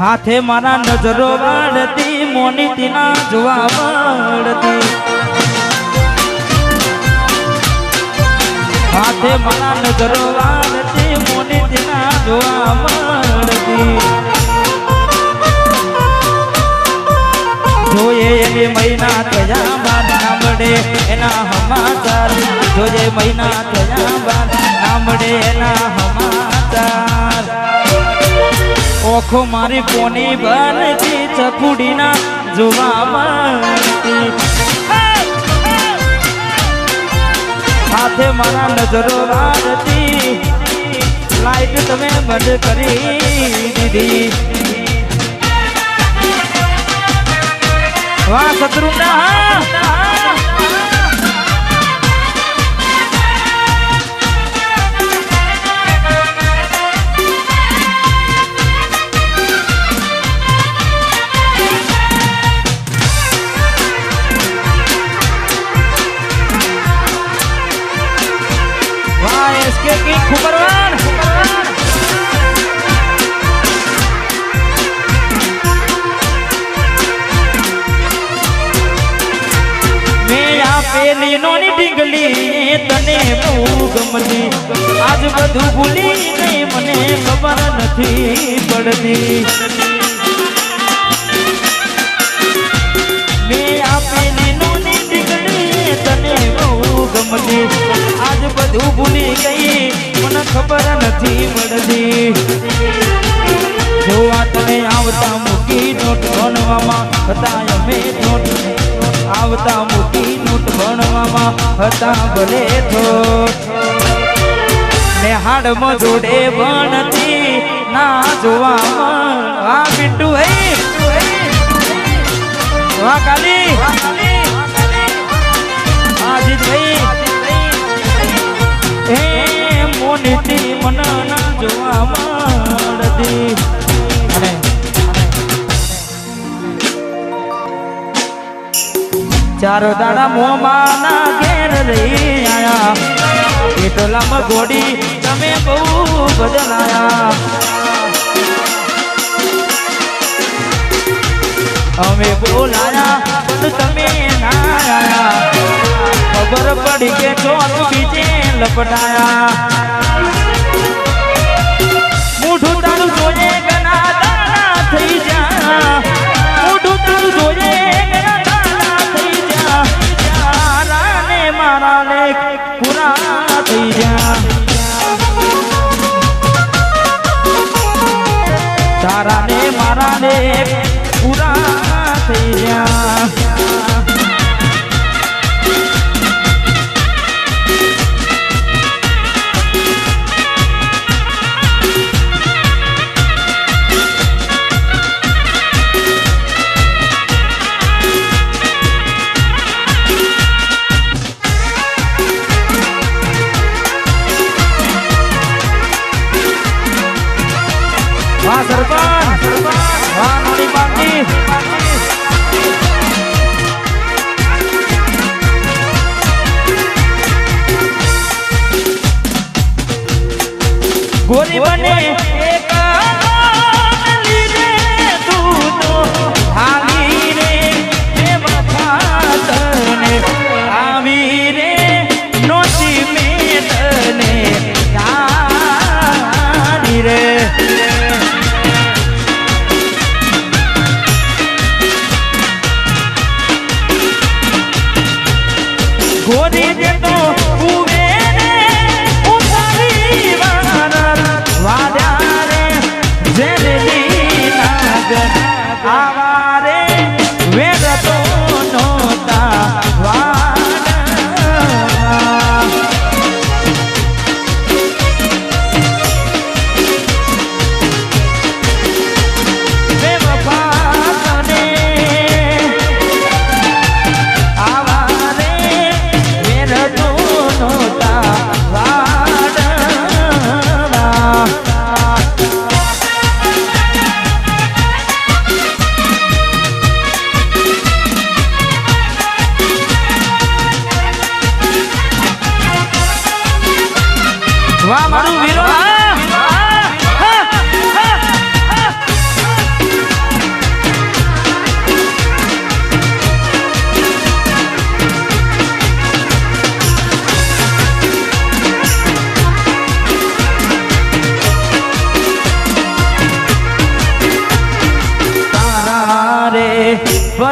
હાથે મારા નજરો વાળતી, મોની તીના જોવા મળતી હાથે મારા નજરો વાળતી, મોની તીના જોવા મળતી જોઈએ એની મહિના થયા મારા મળે એના હમાચાર જોઈએ મહિના થયા મારા મળે એના હમાચાર ઓખો મારી પોની બનતી ચકુડીના જોવા મળતી સાથે મારા નજરો વાળતી લાઈટ તમે બંધ કરી દીધી. વાહ શત્રુના કિંગ ખુબરવાન? મેં આપેલી નોની ડીંગલી તને બહુ ગમતી આજ બધું ભૂલી ગઈ મને ખબર નથી પડતી. નથી પડતી જોવા તને આવતા મૂકી નોટ ભણવામાં, હતા અમે નોટ. આવતા મૂકી નોટ ભણવામાં, હતા ભલે થોટ ને હાડમાં જોડે ભણતી, ના જોવામાં. આ પિન્ટુ હે વાહ કાલી. આજીત ભાઈ મોનીતી મન ના જોવા મળતી. ચારો દાડા મોમાં ના ઘેર રહી આયા. પેટોલામાં ઘોડી તમે બહુ બદલાયા. અમે બોલાયા, પણ તમે ના ખબર પડી કે ચોર બીજે લપટાયા.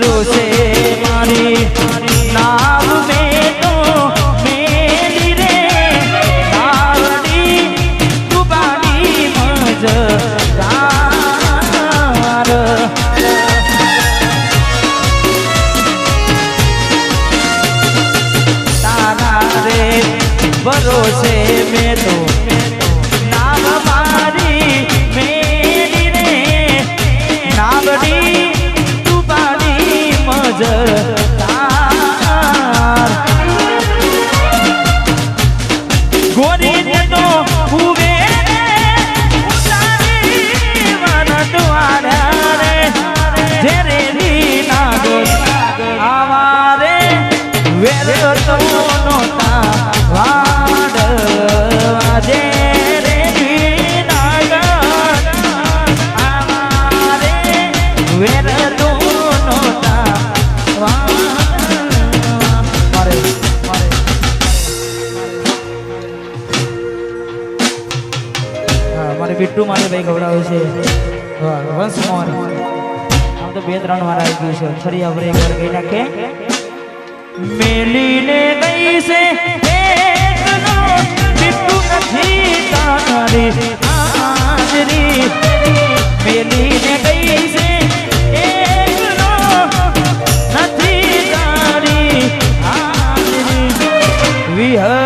ભરોસે કરી દેજો ઉવે ઉતારી મારા દ્વારા રે રીના ગો આવા મારે બિટ્ટુ મારે ભાઈ ખવડાવે છે. વંશ મોહન. આમ તો બે ત્રણ વાર આવી ગયું છે. ફરી આપણે એક વાર ગઈ નાખે. મેલીને ગઈ છે બિટ્ટુ નથી તારે હાજરી. મેલીને ગઈ છે નથી તારી હાજરી. વિહર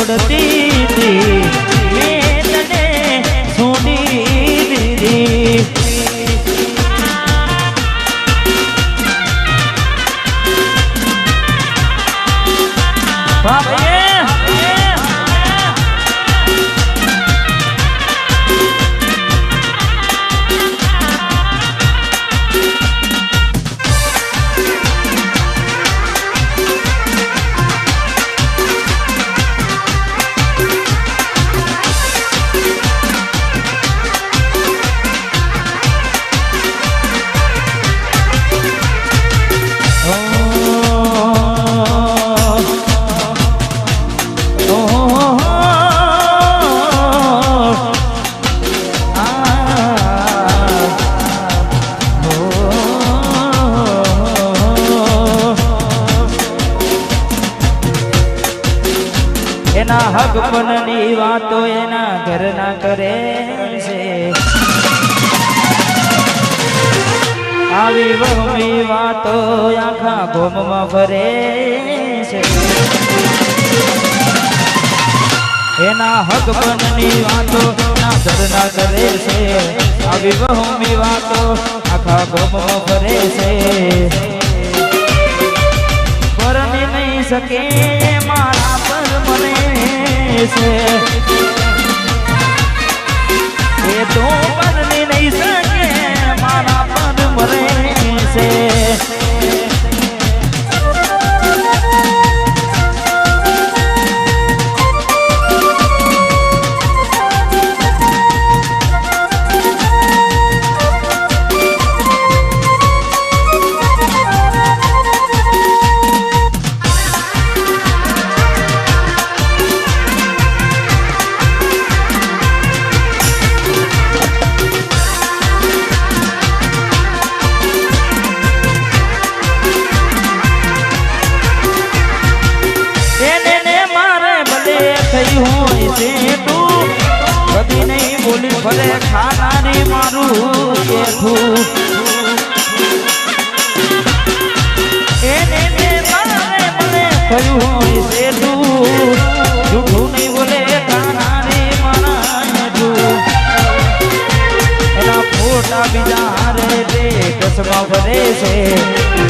છોડતી આવી વાતો એના ઘરના કરે છે. આવી બહુમી વાતો આખા ગોમમાં ભરે છે. એના હક બનની વાતો ના ધરના કરે છે. આવી બહુમી વાતો આખા ગોમમાં ફરે છે. પરમી નહીં શકે છે. ભરે છે.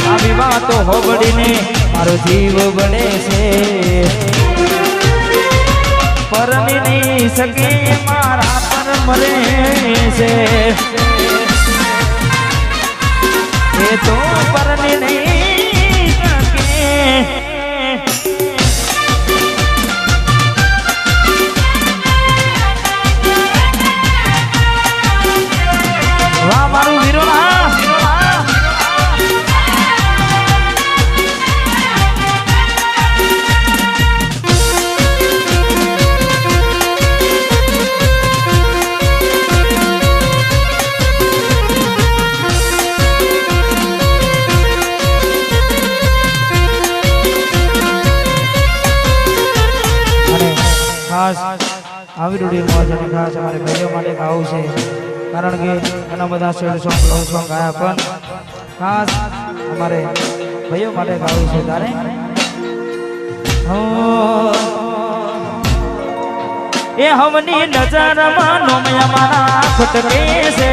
આવી વાતો હોબડીને મારો જીવ બળે છે. નહીં શકે મારા પર મરે છે. એ તો પરણી નહીં ખાસ અમારે ભાઈઓ માટે ગાવું છે. કારણ કે ઘણા બધા શેડ સોંગ લવ સોંગ ગાયા, પણ ખાસ અમારે ભાઈઓ માટે ગાવું છે તારે. હો. એ હવની નજરમાં નોમયા મારા ખટકે છે.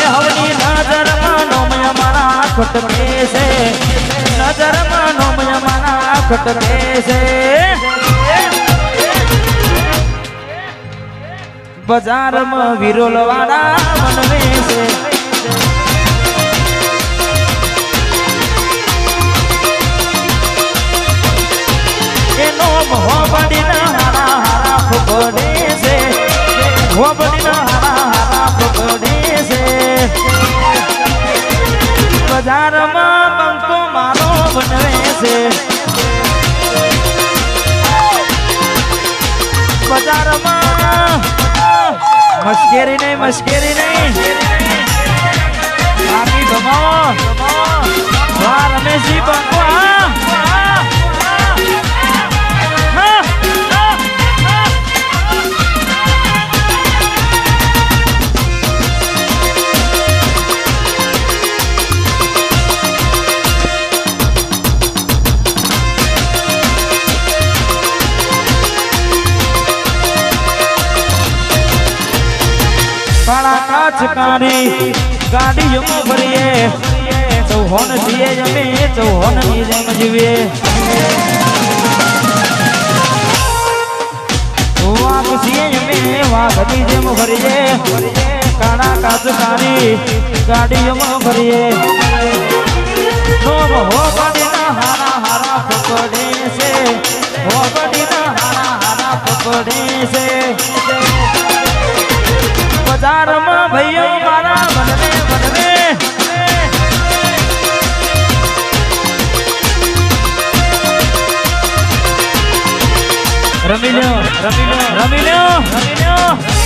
એ હવની નજરમાં નોમયા મારા ખટકે છે. નજરમાં નોમયા મારા ખટકે છે. બજારમાં વિરોલવાળા મનવે છે. એનો મોહબડીના છે. બજારમાં બંકો મારો બનવે છે. બજારમાં મશ્કેરી નહીં મશ્કેરી નહીં. બાકી વાહ રમેશજી બંકો વાઘની જેમ ભરીએ. કાણા કાચ કાઢી ગાડીઓમાં છે. બજારમાં ભાઈઓ મારા બનવે રમી લ્યો રમી લ્યો રમી લ્યો રમી લ્યો.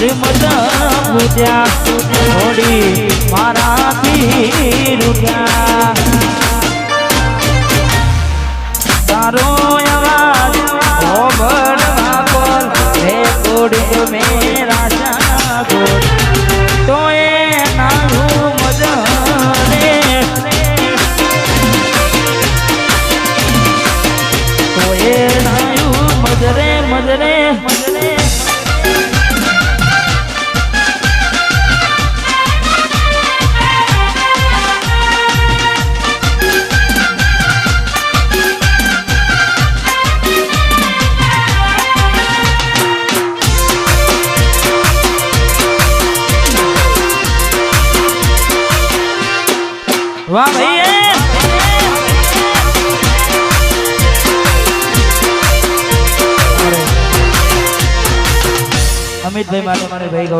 કિસ્મત ભૂલ્યા છોડી મારાથી રૂઠ્યા તારો અવાજ ઓબળવા બોલ હે કોડી એ નાનું મજરે તો એ નાયું મજરે મજરે મજરે વાહ અમિતભાઈ માટે મારે ભાઈ ગૌરવ છે ખાસ